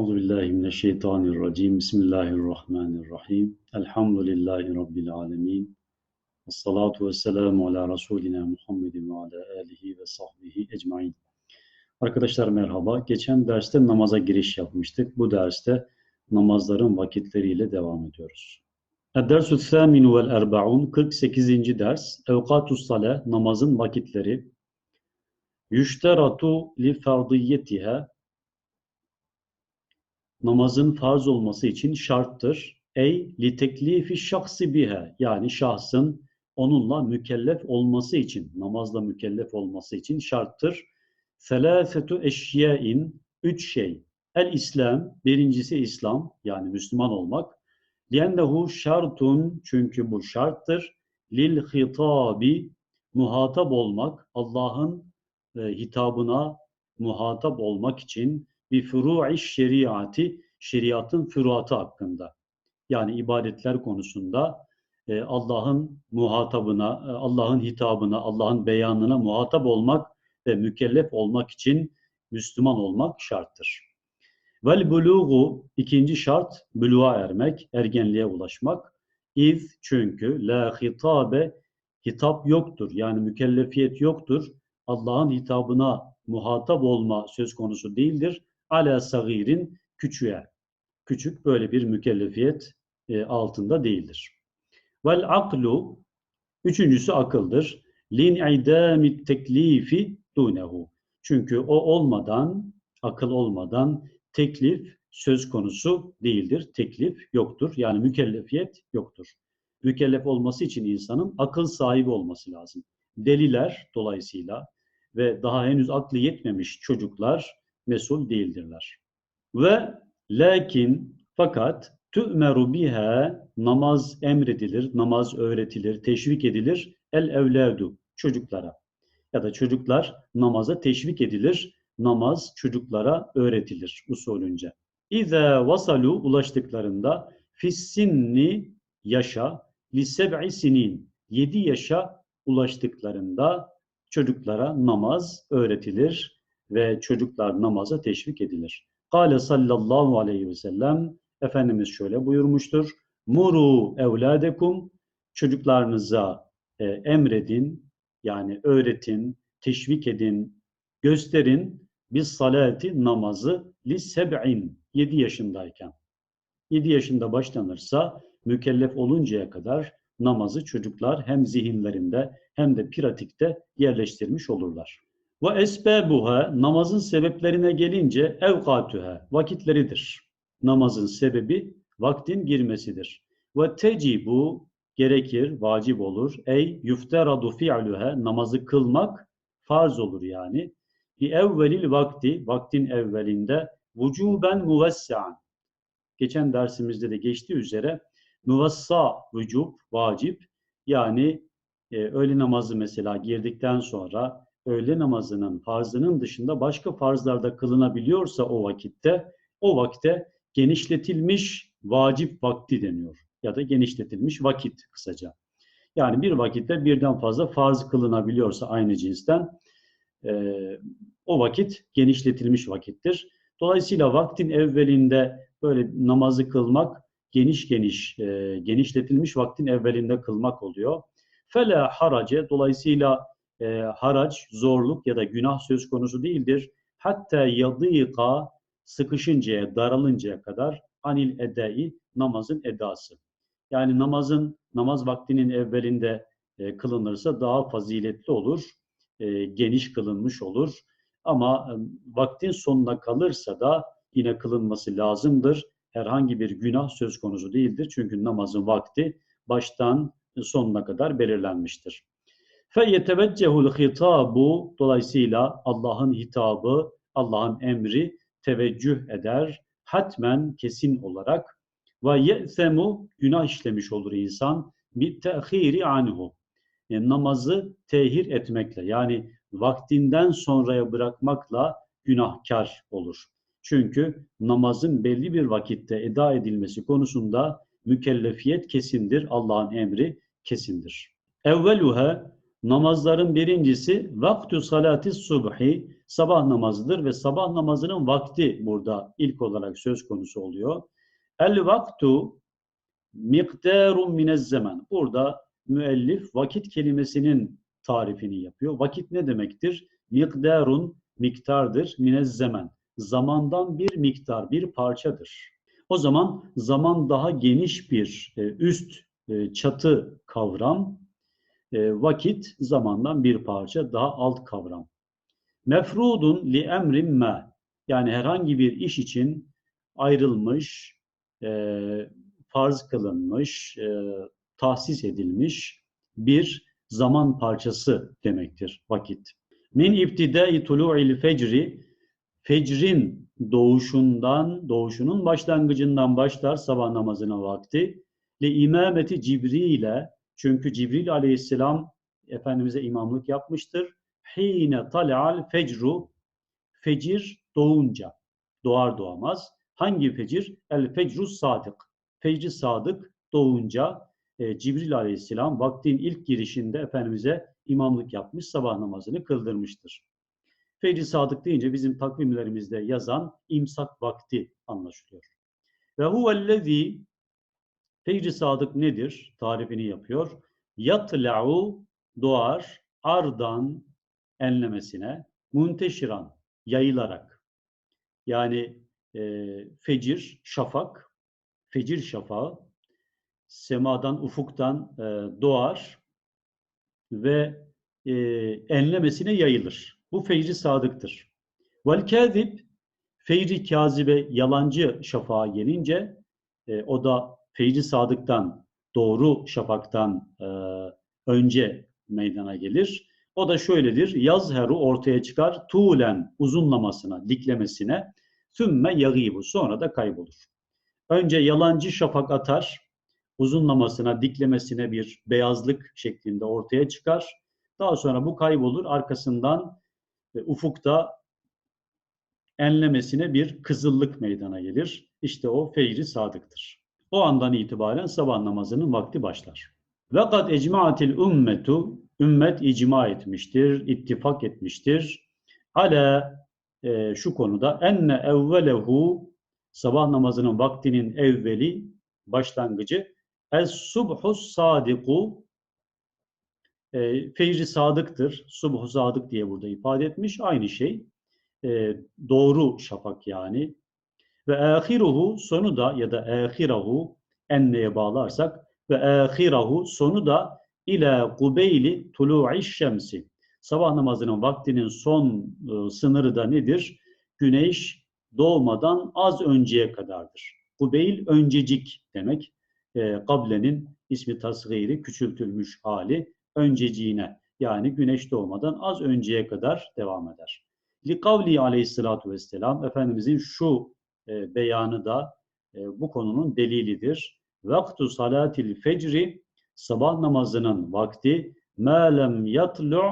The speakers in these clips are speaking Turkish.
Euzu billahi mineşşeytanirracim. Bismillahirrahmanirrahim. Elhamdülillahi rabbil alamin. Essalatu vesselamu ala rasulina Muhammedin ve ala alihi ve sahbihi ecmaîn. Arkadaşlar merhaba. Geçen derste namaza giriş yapmıştık. Bu derste namazların vakitleriyle devam ediyoruz. Ed-dersu thâminu vel erba'un 48. ders. Evkatus sale namazın vakitleri. Yüşteratu li fardiyetiha namazın farz olması için şarttır. Ey li teklifi şahsi biha yani şahsın onunla mükellef olması için, namazla mükellef olması için şarttır. Selâfetu eşyain, üç şey. El İslam, birincisi İslam, yani Müslüman olmak. Liennehu şartun, çünkü bu şarttır. Lil hitabi, muhatap olmak, Allah'ın e, hitabına muhatap olmak için bir furu'i şeriatı, şeriatın füruatı hakkında. Yani ibadetler konusunda e, Allah'ın muhatabına, e, Allah'ın hitabına, Allah'ın beyanına muhatap olmak ve mükellef olmak için Müslüman olmak şarttır. Vel buluğu ikinci şart buluğa ermek, ergenliğe ulaşmak. İz çünkü la hitabe hitap yoktur. Yani mükellefiyet yoktur. Allah'ın hitabına muhatap olma söz konusu değildir. Ala sagirin küçüğe. Küçük böyle bir mükellefiyet e, altında değildir. Vel aklu üçüncüsü akıldır. Lin idamit teklifi dunehu. Çünkü o olmadan, akıl olmadan teklif söz konusu değildir. Teklif yoktur. Yani mükellefiyet yoktur. Mükellef olması için insanın akıl sahibi olması lazım. Deliler dolayısıyla ve daha henüz aklı yetmemiş çocuklar mesul değildirler. Ve lakin fakat tü'meru biha namaz emredilir, namaz öğretilir, teşvik edilir el evledu çocuklara. Ya da çocuklar namaza teşvik edilir, namaz çocuklara öğretilir usulünce. İza vasalu ulaştıklarında fissinni yaşa li seb'i sinin 7 yaşa ulaştıklarında çocuklara namaz öğretilir ve çocuklar namaza teşvik edilir. Kale sallallahu aleyhi ve sellem Efendimiz şöyle buyurmuştur. Muru evladekum çocuklarınıza e, emredin yani öğretin, teşvik edin, gösterin biz salati namazı li seb'in 7 yaşındayken. 7 yaşında başlanırsa mükellef oluncaya kadar namazı çocuklar hem zihinlerinde hem de pratikte yerleştirmiş olurlar. Ve esbebuha namazın sebeplerine gelince evkatüha vakitleridir. Namazın sebebi vaktin girmesidir. Ve tecibu gerekir, vacip olur. Ey yufteradu fi'luha namazı kılmak farz olur yani. Bi evvelil vakti vaktin evvelinde vücuben muvessa'an. Geçen dersimizde de geçtiği üzere muvassa vücub vacip yani e, öğle namazı mesela girdikten sonra öğle namazının farzının dışında başka farzlarda kılınabiliyorsa o vakitte o vakte genişletilmiş vacip vakti deniyor ya da genişletilmiş vakit kısaca. Yani bir vakitte birden fazla farz kılınabiliyorsa aynı cinsten e, o vakit genişletilmiş vakittir. Dolayısıyla vaktin evvelinde böyle namazı kılmak geniş geniş e, genişletilmiş vaktin evvelinde kılmak oluyor. Fele harace dolayısıyla e, harac, zorluk ya da günah söz konusu değildir. Hatta yadîka sıkışıncaya, daralıncaya kadar anil edai namazın edası. Yani namazın namaz vaktinin evvelinde e, kılınırsa daha faziletli olur, e, geniş kılınmış olur. Ama e, vaktin sonuna kalırsa da yine kılınması lazımdır. Herhangi bir günah söz konusu değildir. Çünkü namazın vakti baştan sonuna kadar belirlenmiştir. Fe yeteveccehul hitabu dolayısıyla Allah'ın hitabı, Allah'ın emri teveccüh eder. Hatmen kesin olarak ve ye'semu günah işlemiş olur insan bir tehiri anhu. Yani namazı tehir etmekle yani vaktinden sonraya bırakmakla günahkar olur. Çünkü namazın belli bir vakitte eda edilmesi konusunda mükellefiyet kesindir. Allah'ın emri kesindir. Evveluha Namazların birincisi vaktü salati subhi sabah namazıdır ve sabah namazının vakti burada ilk olarak söz konusu oluyor. El vaktu miktarun minez zaman. Burada müellif vakit kelimesinin tarifini yapıyor. Vakit ne demektir? Miktarun miktardır minez zaman. Zamandan bir miktar, bir parçadır. O zaman zaman daha geniş bir e, üst e, çatı kavram. E, vakit zamandan bir parça daha alt kavram. Mefrudun li emrin ma. Yani herhangi bir iş için ayrılmış, farz kılınmış, tahsis edilmiş bir zaman parçası demektir vakit. Min ibtidai tulu'il fecri fecrin doğuşundan, doğuşunun başlangıcından başlar sabah namazına vakti. Li imameti Cibril'e çünkü Cibril aleyhisselam Efendimiz'e imamlık yapmıştır. Hine tal'al fecru fecir doğunca doğar doğamaz. Hangi fecir? El fecru sadık. Fecri sadık doğunca e, Cibril aleyhisselam vaktin ilk girişinde Efendimiz'e imamlık yapmış, sabah namazını kıldırmıştır. Fecri sadık deyince bizim takvimlerimizde yazan imsak vakti anlaşılıyor. Ve huvellezî Fecri sadık nedir? Tarifini yapıyor. Yatla'u doğar ardan enlemesine munteşiran yayılarak. Yani e, fecir, şafak, fecir şafağı semadan, ufuktan e, doğar ve e, enlemesine yayılır. Bu fecri sadıktır. Vel kâzib, fecri kazibe yalancı şafağa gelince e, o da fecri sadıktan, doğru şafaktan e, önce meydana gelir. O da şöyledir. Yazheru ortaya çıkar. Tuğlen uzunlamasına, diklemesine. Sümme yagibu. Sonra da kaybolur. Önce yalancı şafak atar. Uzunlamasına, diklemesine bir beyazlık şeklinde ortaya çıkar. Daha sonra bu kaybolur. Arkasından e, ufukta enlemesine bir kızıllık meydana gelir. İşte o fecri sadıktır. O andan itibaren sabah namazının vakti başlar. Ve kad ecmaatil ümmetu ümmet icma etmiştir, ittifak etmiştir. Ala e, şu konuda enne evvelehu sabah namazının vaktinin evveli başlangıcı es subhus sadiku e, fecri sadıktır. Subhu sadık diye burada ifade etmiş. Aynı şey. E, doğru şafak yani. Ve ahiruhu sonu da ya da ahirahu enneye bağlarsak ve ahirahu sonu da ila kubeyli tulu'i şemsi. Sabah namazının vaktinin son e, sınırı da nedir? Güneş doğmadan az önceye kadardır. Kubeyl öncecik demek. E, kablenin ismi tasgiri, küçültülmüş hali önceciğine yani güneş doğmadan az önceye kadar devam eder. Likavli aleyhissalatu vesselam Efendimizin şu e, beyanı da e, bu konunun delilidir. Vaktu salatil fecri sabah namazının vakti melem yatlu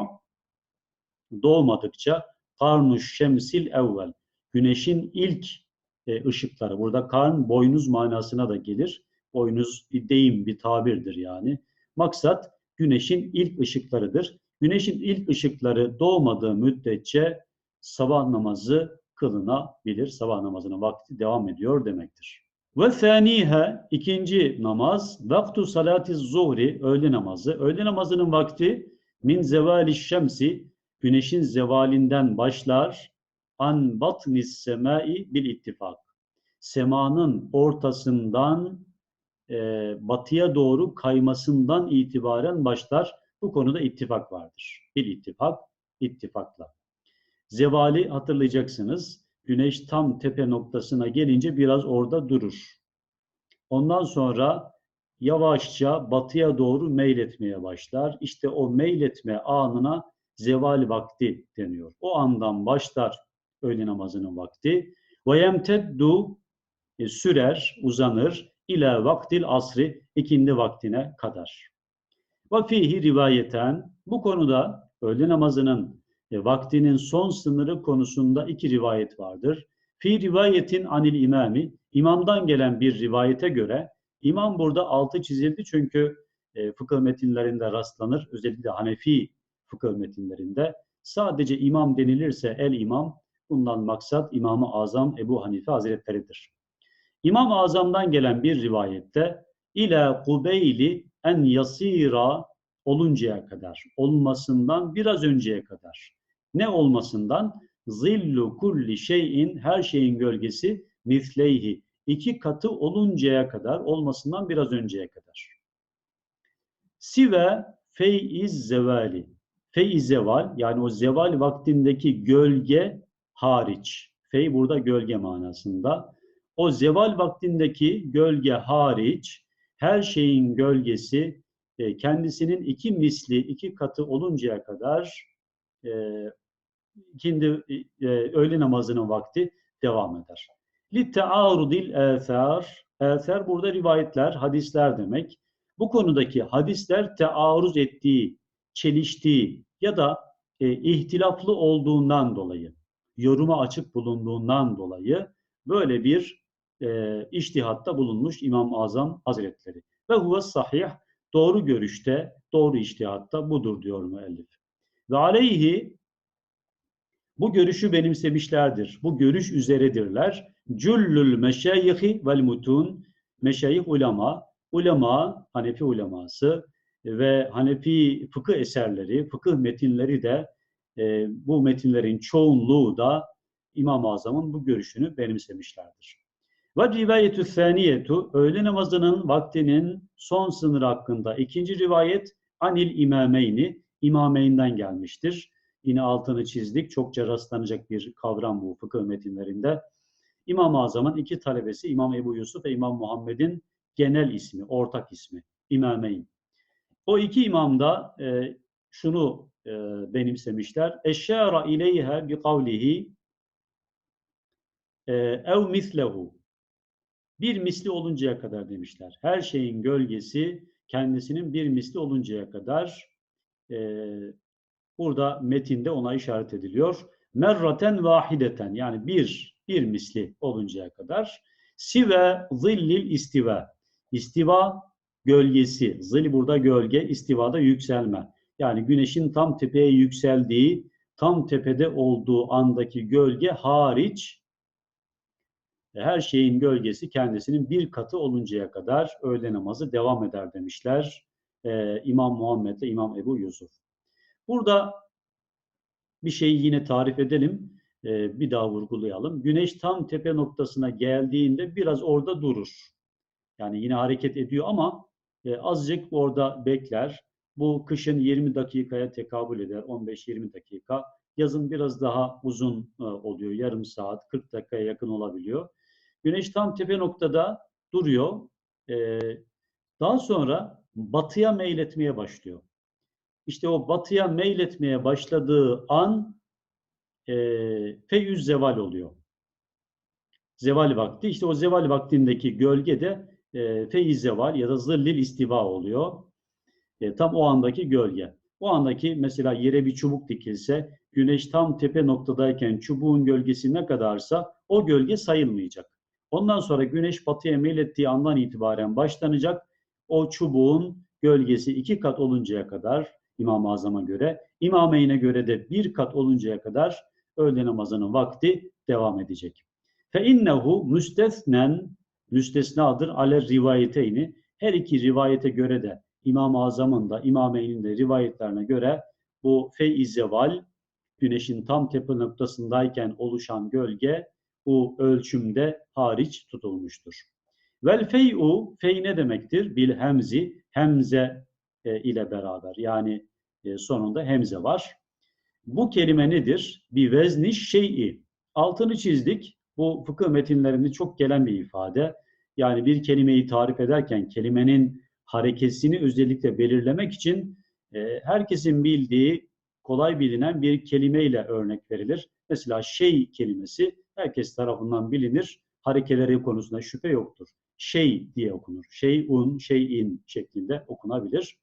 doğmadıkça karnuş şemsil evvel güneşin ilk e, ışıkları burada karn boynuz manasına da gelir. Boynuz deyim bir tabirdir yani. Maksat güneşin ilk ışıklarıdır. Güneşin ilk ışıkları doğmadığı müddetçe sabah namazı kılınabilir. Sabah namazının vakti devam ediyor demektir. Ve thaniha ikinci namaz vaktu salati zuhri öğle namazı. Öğle namazının vakti min zevali şemsi güneşin zevalinden başlar an batnis semai bil ittifak. Semanın ortasından e, batıya doğru kaymasından itibaren başlar. Bu konuda ittifak vardır. Bir ittifak, ittifakla. Zevali hatırlayacaksınız. Güneş tam tepe noktasına gelince biraz orada durur. Ondan sonra yavaşça batıya doğru meyletmeye başlar. İşte o meyletme anına zeval vakti deniyor. O andan başlar öğle namazının vakti. Ve yemteddu e, sürer, uzanır ila vaktil asri ikindi vaktine kadar. Ve fihi rivayeten bu konuda öğle namazının e, vaktinin son sınırı konusunda iki rivayet vardır. Fi rivayetin anil imami imamdan gelen bir rivayete göre imam burada altı çizildi çünkü e, fıkıh metinlerinde rastlanır. Özellikle Hanefi fıkıh metinlerinde. Sadece imam denilirse el imam, bundan maksat İmam-ı Azam Ebu Hanife Hazretleri'dir. İmam-ı Azam'dan gelen bir rivayette ila kubeyli en yasira oluncaya kadar, olmasından biraz önceye kadar. Ne olmasından? Zillu kulli şeyin, her şeyin gölgesi misleyhi. iki katı oluncaya kadar, olmasından biraz önceye kadar. Sive feiz zevali. Feiz zeval, yani o zeval vaktindeki gölge hariç. Fey burada gölge manasında. O zeval vaktindeki gölge hariç, her şeyin gölgesi e, kendisinin iki misli, iki katı oluncaya kadar e, e, öğle namazının vakti devam eder. Li tearudil eser. Eser burada rivayetler, hadisler demek. Bu konudaki hadisler tearuz ettiği, çeliştiği ya da e, ihtilaflı olduğundan dolayı, yoruma açık bulunduğundan dolayı böyle bir e, iştihatta bulunmuş İmam-ı Azam Hazretleri. Ve huve sahih, doğru görüşte, doğru iştihatta budur diyor müellif. Ve bu görüşü benimsemişlerdir. Bu görüş üzeredirler. Cüllül meşayihi vel mutun meşayih ulema, ulema, Hanefi uleması ve Hanefi fıkıh eserleri, fıkıh metinleri de e, bu metinlerin çoğunluğu da İmam-ı Azam'ın bu görüşünü benimsemişlerdir. Ve rivayetü thaniyetu, öğle namazının vaktinin son sınırı hakkında ikinci rivayet anil imameyni, imameyinden gelmiştir. Yine altını çizdik. Çokça rastlanacak bir kavram bu fıkıh metinlerinde. İmam-ı Azam'ın iki talebesi İmam Ebu Yusuf ve İmam Muhammed'in genel ismi, ortak ismi İmameyn. O iki imam da e, şunu e, benimsemişler. Eşşara ileyhe bi kavlihi e, ev mislehu. Bir misli oluncaya kadar demişler. Her şeyin gölgesi kendisinin bir misli oluncaya kadar e, burada metinde ona işaret ediliyor. Merraten vahideten yani bir, bir misli oluncaya kadar. Sive zillil istiva. İstiva gölgesi. Zil burada gölge, istivada yükselme. Yani güneşin tam tepeye yükseldiği, tam tepede olduğu andaki gölge hariç her şeyin gölgesi kendisinin bir katı oluncaya kadar öğle namazı devam eder demişler ee, İmam Muhammed ile İmam Ebu Yusuf. Burada bir şeyi yine tarif edelim, ee, bir daha vurgulayalım. Güneş tam tepe noktasına geldiğinde biraz orada durur. Yani yine hareket ediyor ama e, azıcık orada bekler. Bu kışın 20 dakikaya tekabül eder, 15-20 dakika. Yazın biraz daha uzun e, oluyor, yarım saat, 40 dakikaya yakın olabiliyor. Güneş tam tepe noktada duruyor. Daha sonra batıya meyletmeye başlıyor. İşte o batıya meyletmeye başladığı an e, feyüz zeval oluyor. Zeval vakti. İşte o zeval vaktindeki gölge de e, feyiz zeval ya da zırlil istiva oluyor. E, tam o andaki gölge. O andaki mesela yere bir çubuk dikilse güneş tam tepe noktadayken çubuğun gölgesi ne kadarsa o gölge sayılmayacak. Ondan sonra güneş batıya meylettiği andan itibaren başlanacak. O çubuğun gölgesi iki kat oluncaya kadar İmam-ı Azam'a göre, İmameyn'e göre de bir kat oluncaya kadar öğle namazının vakti devam edecek. Fe innehu müstesnen müstesnadır ale rivayeteyni. Her iki rivayete göre de İmam-ı Azam'ın da İmameyn'in de rivayetlerine göre bu feizeval güneşin tam tepe noktasındayken oluşan gölge bu ölçümde hariç tutulmuştur. Vel fey'u, fey ne demektir? Bil hemzi, hemze e, ile beraber. Yani e, sonunda hemze var. Bu kelime nedir? Bir vezni şey'i. Altını çizdik. Bu fıkıh metinlerinde çok gelen bir ifade. Yani bir kelimeyi tarif ederken kelimenin harekesini özellikle belirlemek için e, herkesin bildiği, kolay bilinen bir kelimeyle örnek verilir. Mesela şey kelimesi herkes tarafından bilinir. Harekeleri konusunda şüphe yoktur. Şey diye okunur. Şeyun, şeyin şeklinde okunabilir.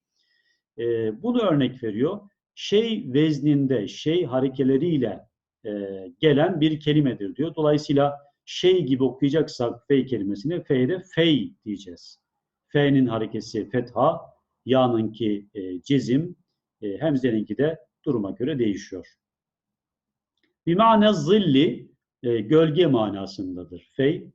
E, bunu örnek veriyor. Şey vezninde, şey harekeleriyle e, gelen bir kelimedir diyor. Dolayısıyla şey gibi okuyacaksak fey kelimesini feyde fey diyeceğiz. F'nin harekesi fetha, ya'nınki e, cezim, e, hemzeninki de duruma göre değişiyor. Bir mane zilli e, gölge manasındadır. Fey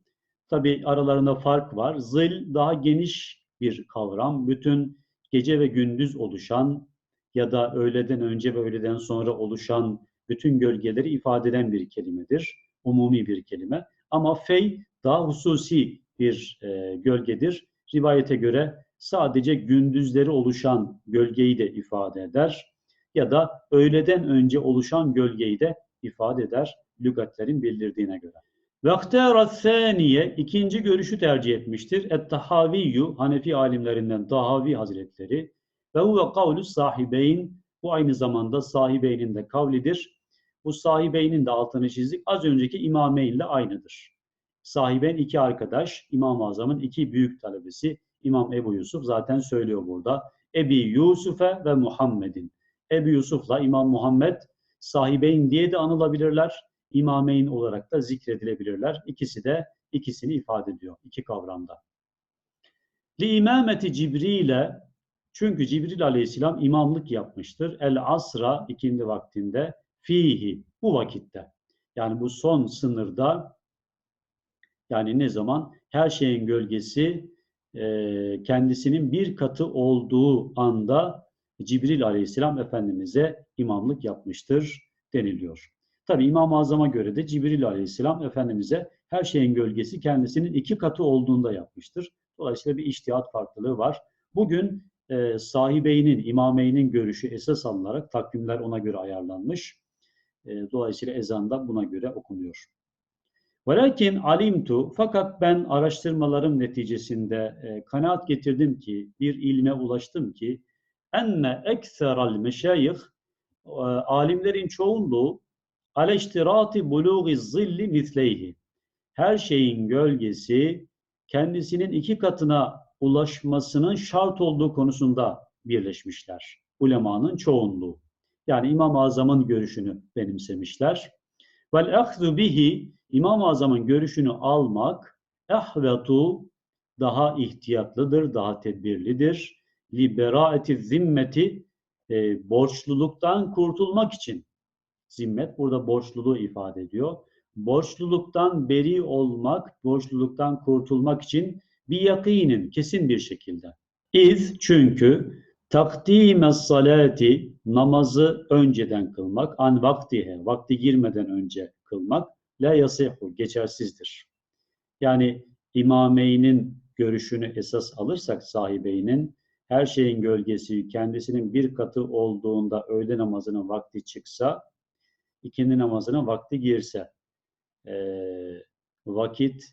tabi aralarında fark var. Zil daha geniş bir kavram. Bütün gece ve gündüz oluşan ya da öğleden önce ve öğleden sonra oluşan bütün gölgeleri ifade eden bir kelimedir. Umumi bir kelime. Ama fey daha hususi bir e, gölgedir. Rivayete göre sadece gündüzleri oluşan gölgeyi de ifade eder ya da öğleden önce oluşan gölgeyi de ifade eder lügatlerin bildirdiğine göre. Vehtara saniye ikinci görüşü tercih etmiştir. Et-Tahaviyyu Hanefi alimlerinden Tahavi Hazretleri ve huve kavlu sahibeyn bu aynı zamanda sahibeynin de kavlidir. Bu sahibeynin de altını çizdik. Az önceki imameyn ile aynıdır. Sahiben iki arkadaş, İmam-ı Azam'ın iki büyük talebesi İmam Ebu Yusuf zaten söylüyor burada. Ebi Yusuf'e ve Muhammed'in. Ebu Yusuf'la İmam Muhammed sahibeyn diye de anılabilirler. İmameyn olarak da zikredilebilirler. İkisi de ikisini ifade ediyor iki kavramda. Li imameti Cibril'e çünkü Cibril aleyhisselam imamlık yapmıştır. El asra ikindi vaktinde fihi bu vakitte. Yani bu son sınırda yani ne zaman her şeyin gölgesi e, kendisinin bir katı olduğu anda Cibril aleyhisselam Efendimiz'e imamlık yapmıştır deniliyor. Tabi İmam-ı Azam'a göre de Cibril aleyhisselam Efendimiz'e her şeyin gölgesi kendisinin iki katı olduğunda yapmıştır. Dolayısıyla bir iştihat farklılığı var. Bugün e, sahibeynin, imameynin görüşü esas alınarak takvimler ona göre ayarlanmış. E, dolayısıyla ezan da buna göre okunuyor. Velakin alimtu fakat ben araştırmalarım neticesinde e, kanaat getirdim ki bir ilme ulaştım ki enne ekseral meşayih e, alimlerin çoğunluğu aleştirati buluği zilli misleyhi her şeyin gölgesi kendisinin iki katına ulaşmasının şart olduğu konusunda birleşmişler. Ulemanın çoğunluğu. Yani İmam-ı Azam'ın görüşünü benimsemişler. Vel ahzu bihi İmam-ı Azam'ın görüşünü almak ehvetu daha ihtiyatlıdır, daha tedbirlidir. Liberaeti zimmeti e, borçluluktan kurtulmak için. Zimmet burada borçluluğu ifade ediyor. Borçluluktan beri olmak, borçluluktan kurtulmak için bir yakinin kesin bir şekilde. İz çünkü takdime salati namazı önceden kılmak, an vaktihe, vakti girmeden önce kılmak la yasihu geçersizdir. Yani imameynin görüşünü esas alırsak sahibeynin her şeyin gölgesi kendisinin bir katı olduğunda öğle namazının vakti çıksa, ikindi namazının vakti girse, e, vakit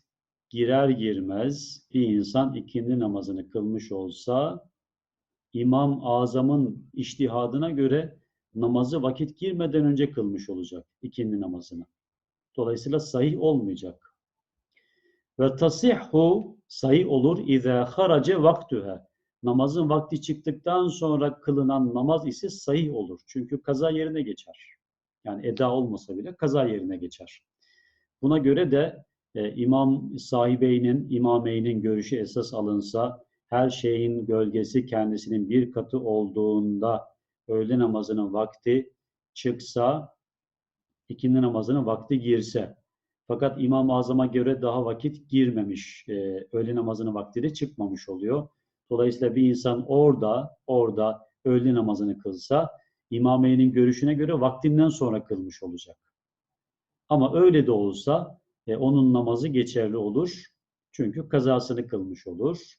girer girmez bir insan ikindi namazını kılmış olsa, İmam Azam'ın iştihadına göre namazı vakit girmeden önce kılmış olacak ikindi namazını. Dolayısıyla sahih olmayacak. Ve tasihhu sahih olur izâ harace vaktühe. Namazın vakti çıktıktan sonra kılınan namaz ise sahih olur. Çünkü kaza yerine geçer. Yani eda olmasa bile kaza yerine geçer. Buna göre de e, imam sahibeynin, imameynin görüşü esas alınsa her şeyin gölgesi kendisinin bir katı olduğunda öğle namazının vakti çıksa ikindi namazının vakti girse. Fakat İmam-ı Azam'a göre daha vakit girmemiş. E, öğle namazının vakti de çıkmamış oluyor. Dolayısıyla bir insan orada, orada öğle namazını kılsa İmameyn'in görüşüne göre vaktinden sonra kılmış olacak. Ama öyle de olsa e, onun namazı geçerli olur. Çünkü kazasını kılmış olur.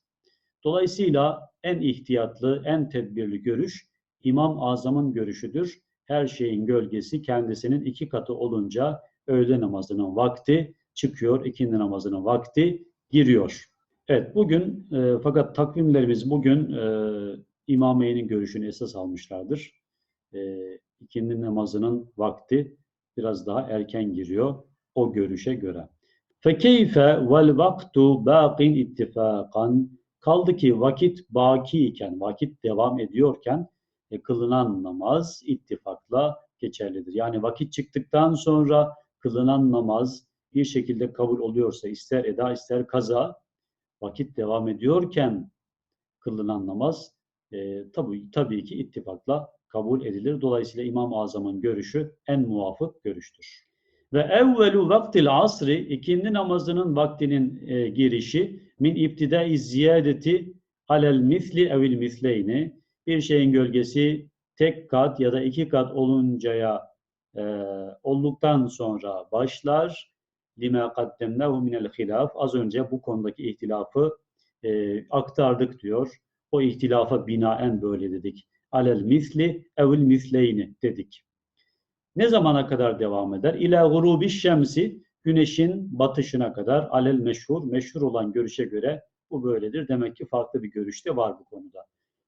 Dolayısıyla en ihtiyatlı, en tedbirli görüş İmam Azam'ın görüşüdür her şeyin gölgesi kendisinin iki katı olunca öğle namazının vakti çıkıyor, ikindi namazının vakti giriyor. Evet bugün e, fakat takvimlerimiz bugün e, İmameyn'in görüşünü esas almışlardır. E, ikindi namazının vakti biraz daha erken giriyor o görüşe göre. Vel vaktu baqin ittifakan kaldı ki vakit baki iken, vakit devam ediyorken e, kılınan namaz ittifakla geçerlidir. Yani vakit çıktıktan sonra kılınan namaz bir şekilde kabul oluyorsa ister eda ister kaza vakit devam ediyorken kılınan namaz e, tabii, tabii ki ittifakla kabul edilir. Dolayısıyla İmam-ı Azam'ın görüşü en muvafık görüştür. Ve evvelu vaktil asri ikindi namazının vaktinin e, girişi min iptidai ziyadeti alel misli evil misleyni bir şeyin gölgesi tek kat ya da iki kat oluncaya e, olduktan sonra başlar. Lima kaddemnehu minel hilaf. Az önce bu konudaki ihtilafı e, aktardık diyor. O ihtilafa binaen böyle dedik. Alel misli evil misleyni dedik. Ne zamana kadar devam eder? İlâ gurubi şemsi güneşin batışına kadar alel meşhur, meşhur olan görüşe göre bu böyledir. Demek ki farklı bir görüş de var bu konuda.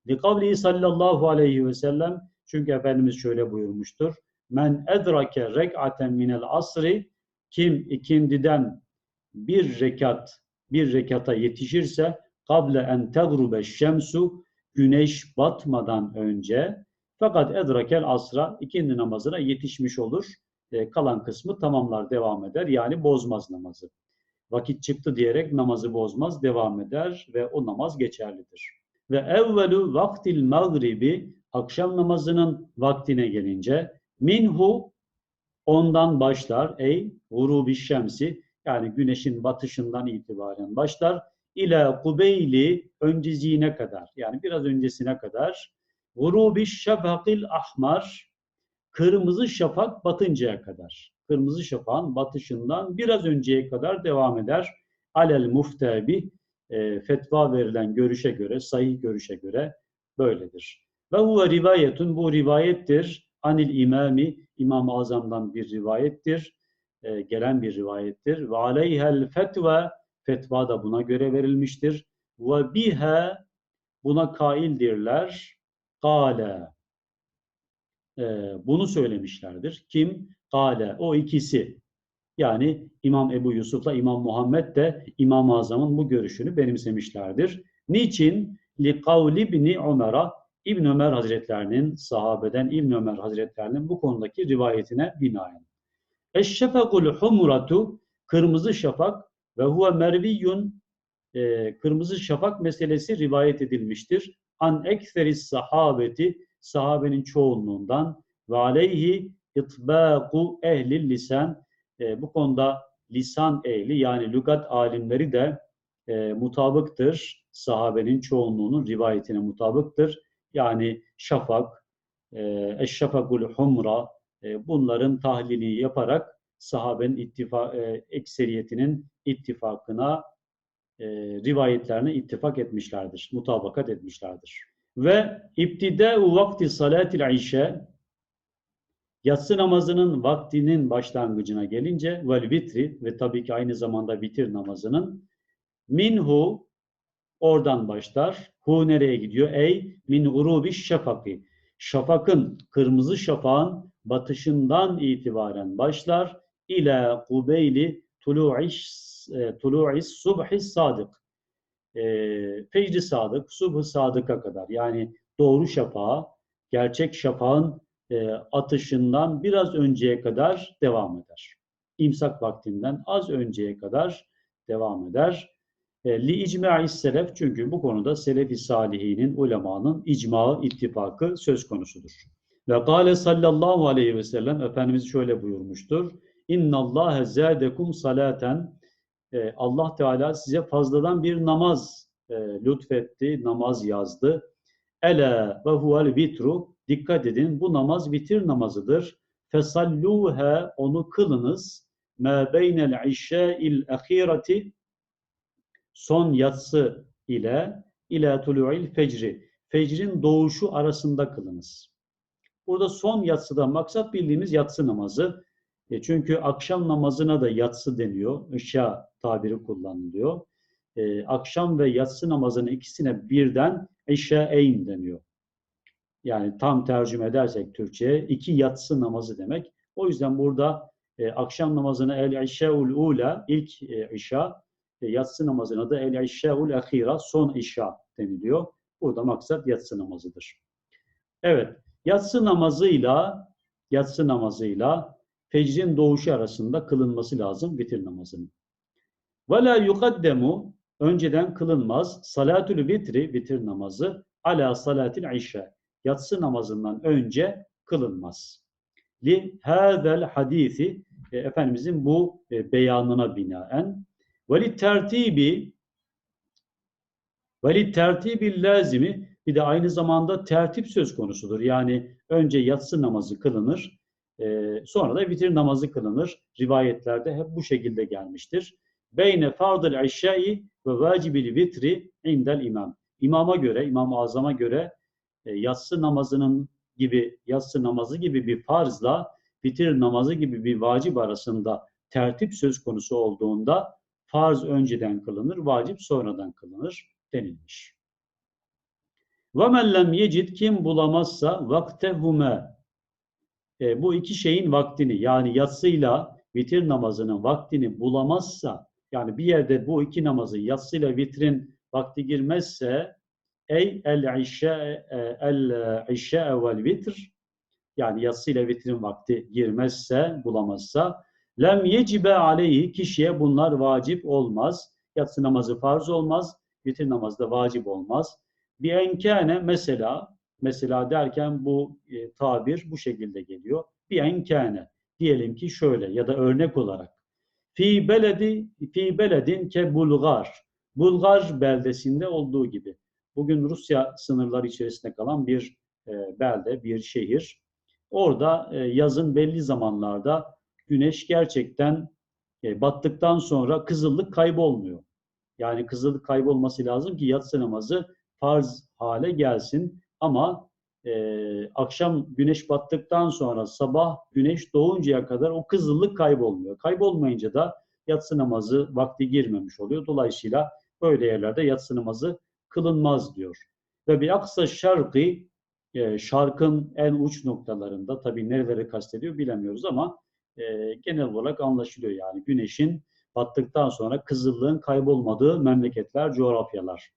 Likavlihi sallallahu aleyhi ve sellem çünkü Efendimiz şöyle buyurmuştur. Men edrake rek'aten minel asri kim ikindiden bir rekat bir rekata yetişirse kable en tegrube şemsu güneş batmadan önce fakat edrakel asra ikindi namazına yetişmiş olur. E, kalan kısmı tamamlar devam eder. Yani bozmaz namazı. Vakit çıktı diyerek namazı bozmaz, devam eder ve o namaz geçerlidir. Ve evvelu vaktil mağribi akşam namazının vaktine gelince minhu ondan başlar ey gurubi şemsi yani güneşin batışından itibaren başlar ila kubeyli öncezine kadar yani biraz öncesine kadar gurubi şafakil ahmar kırmızı şafak batıncaya kadar. Kırmızı şafağın batışından biraz önceye kadar devam eder. Alel muftebi e, fetva verilen görüşe göre, sahih görüşe göre böyledir. Ve huve rivayetun bu rivayettir. Anil imami İmam-ı Azam'dan bir rivayettir. E, gelen bir rivayettir. Ve aleyhel fetva fetva da buna göre verilmiştir. Ve biha buna kaildirler. Kale e, bunu söylemişlerdir. Kim? Kale o ikisi. Yani İmam Ebu Yusuf'la İmam Muhammed de İmam-ı Azam'ın bu görüşünü benimsemişlerdir. Niçin? Li kavli ibni Ömer'a İbn Ömer Hazretlerinin sahabeden İbn Ömer Hazretlerinin bu konudaki rivayetine binaen. Eşşefekul humratu kırmızı şafak ve huve merviyyun e, kırmızı şafak meselesi rivayet edilmiştir. An ekseris sahabeti sahabenin çoğunluğundan ve aleyhi itbâku ehli lisan e, bu konuda lisan ehli yani lügat alimleri de e, mutabıktır. Sahabenin çoğunluğunun rivayetine mutabıktır. Yani şafak, e, eşşafakul humra e, bunların tahlilini yaparak sahabenin ittifa, e, ekseriyetinin ittifakına e, rivayetlerine ittifak etmişlerdir, mutabakat etmişlerdir. Ve iptidâ'u vakti salatil işe yatsı namazının vaktinin başlangıcına gelince vel vitri ve tabii ki aynı zamanda vitir namazının minhu oradan başlar. Hu nereye gidiyor? Ey min gurubi şafaki. Şafakın, kırmızı şafağın batışından itibaren başlar. İlâ kubeyli tulu'iş e, tulu'is subhi sadık e, fecri sadık, subh sadıka kadar yani doğru şafağa, gerçek şafağın e, atışından biraz önceye kadar devam eder. İmsak vaktinden az önceye kadar devam eder. E, li icma'is selef çünkü bu konuda selef-i salihinin, ulemanın icma, ittifakı söz konusudur. Ve kâle sallallahu aleyhi ve sellem Efendimiz şöyle buyurmuştur. İnna Allah zâdekum salaten e, Allah Teala size fazladan bir namaz e, lütfetti, namaz yazdı. Ele ve huvel vitru dikkat edin bu namaz vitir namazıdır. Fesalluhe onu kılınız. Me beynel işâ'il ahireti son yatsı ile ila tulu'il fecri fecrin doğuşu arasında kılınız. Burada son yatsıdan maksat bildiğimiz yatsı namazı. E çünkü akşam namazına da yatsı deniyor. Işa tabiri kullanılıyor. E, akşam ve yatsı namazının ikisine birden eşe'eyn deniyor. Yani tam tercüme edersek Türkçe'ye iki yatsı namazı demek. O yüzden burada e, akşam namazına el işe'ul ula ilk e, işa, e, yatsı namazına da el işe'ul ahira son işa deniliyor. Burada maksat yatsı namazıdır. Evet, yatsı namazıyla yatsı namazıyla fecrin doğuşu arasında kılınması lazım vitir namazının. Ve la yukaddemu önceden kılınmaz salatül vitri vitir namazı ala salatil işe. Yatsı namazından önce kılınmaz. Li hadel hadisi e, Efendimizin bu e, beyanına binaen ve tertibi ve li tertibil lazimi bir de aynı zamanda tertip söz konusudur. Yani önce yatsı namazı kılınır, e, sonra da vitir namazı kılınır. Rivayetlerde hep bu şekilde gelmiştir. Beyne fardıl işşai ve vacibil vitri indel imam. İmama göre, İmam-ı Azam'a göre e, yatsı namazının gibi, yatsı namazı gibi bir farzla vitir namazı gibi bir vacip arasında tertip söz konusu olduğunda farz önceden kılınır, vacip sonradan kılınır denilmiş. وَمَنْ لَمْ yecid kim bulamazsa vaktehume e, bu iki şeyin vaktini yani yatsıyla vitir namazının vaktini bulamazsa yani bir yerde bu iki namazı yatsıyla vitrin vakti girmezse ey el işe el işe vel vitr yani yatsıyla vitrin vakti girmezse bulamazsa lem yecibe aleyhi kişiye bunlar vacip olmaz. Yatsı namazı farz olmaz. Vitir namazı da vacip olmaz. Bir enkâne mesela mesela derken bu e, tabir bu şekilde geliyor. Bir enkâne diyelim ki şöyle ya da örnek olarak fi beledi fi beledin ke Bulgar Bulgar beldesinde olduğu gibi bugün Rusya sınırları içerisinde kalan bir e, belde, bir şehir. Orada e, yazın belli zamanlarda güneş gerçekten e, battıktan sonra kızıllık kaybolmuyor. Yani kızıllık kaybolması lazım ki yatsı namazı farz hale gelsin. Ama e, akşam güneş battıktan sonra sabah güneş doğuncaya kadar o kızıllık kaybolmuyor. Kaybolmayınca da yatsı namazı vakti girmemiş oluyor. Dolayısıyla böyle yerlerde yatsı namazı kılınmaz diyor. Ve bir aksa şarkı e, şarkın en uç noktalarında tabii nereleri kastediyor bilemiyoruz ama e, genel olarak anlaşılıyor yani güneşin battıktan sonra kızıllığın kaybolmadığı memleketler, coğrafyalar.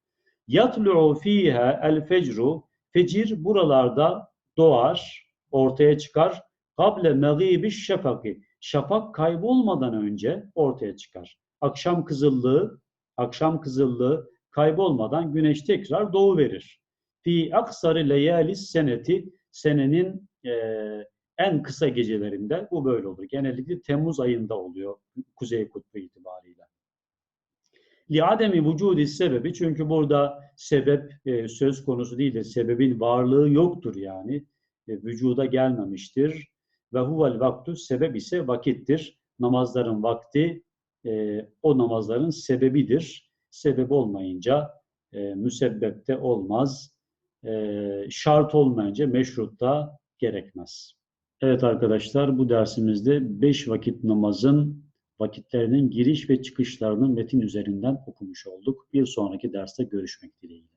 Yatlu'u fiha el fecru fecir buralarda doğar, ortaya çıkar. Kable megibi şefaki şafak kaybolmadan önce ortaya çıkar. Akşam kızıllığı, akşam kızıllığı kaybolmadan güneş tekrar doğu verir. Fi aksarı leyalis seneti senenin e, en kısa gecelerinde bu böyle olur. Genellikle Temmuz ayında oluyor Kuzey Kutbu itibariyle. Li ademi vücudi sebebi çünkü burada sebep e, söz konusu değildir. Sebebin varlığı yoktur yani. E, vücuda gelmemiştir. Ve huvel vaktu sebep ise vakittir. Namazların vakti e, o namazların sebebidir. Sebep olmayınca e, müsebbepte olmaz. E, şart olmayınca meşrutta gerekmez. Evet arkadaşlar bu dersimizde beş vakit namazın vakitlerinin giriş ve çıkışlarını metin üzerinden okumuş olduk. Bir sonraki derste görüşmek dileğiyle.